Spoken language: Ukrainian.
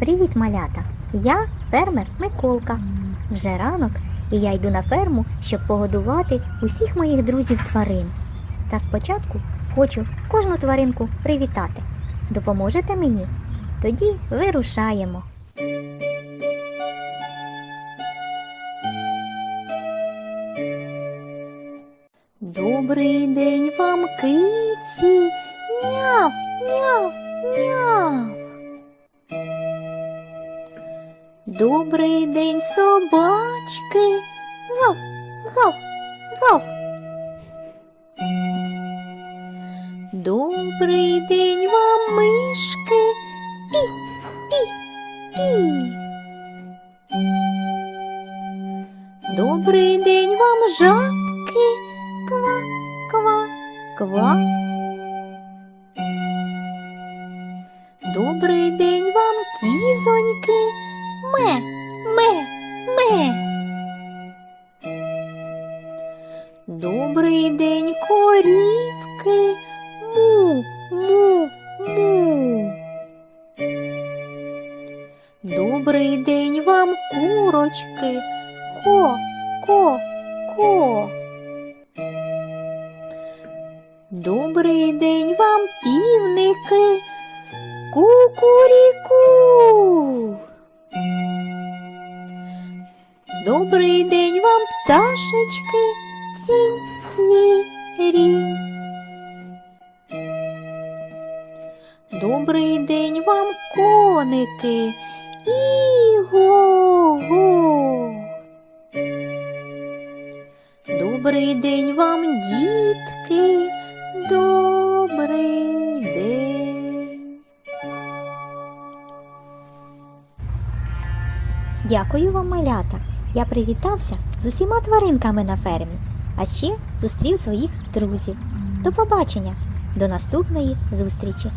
Привіт, малята! Я фермер Миколка. Вже ранок, і я йду на ферму, щоб погодувати усіх моїх друзів тварин. Та спочатку хочу кожну тваринку привітати. Допоможете мені? Тоді вирушаємо. Добрий день вам, киці! Няв, няв, няв. Добрий день, собачки. Гав, гав, гав. Добрий день вам, мишки. Пі, пі, пі. Добрий день вам, жабки. Ква, ква, ква. Добрий день вам, кізоньки. Добрий день, корівки. Му, му, му. Добрий день вам, курочки. Ко, ко, ко. Добрий день вам, півники. Кукуріку. Добрий день вам, пташечки, цінь цвірінь. Добрий день вам, коники, іго-го. Добрий день вам, дітки, добрий день. Дякую вам, малята. Я привітався з усіма тваринками на фермі, а ще зустрів своїх друзів. До побачення, до наступної зустрічі!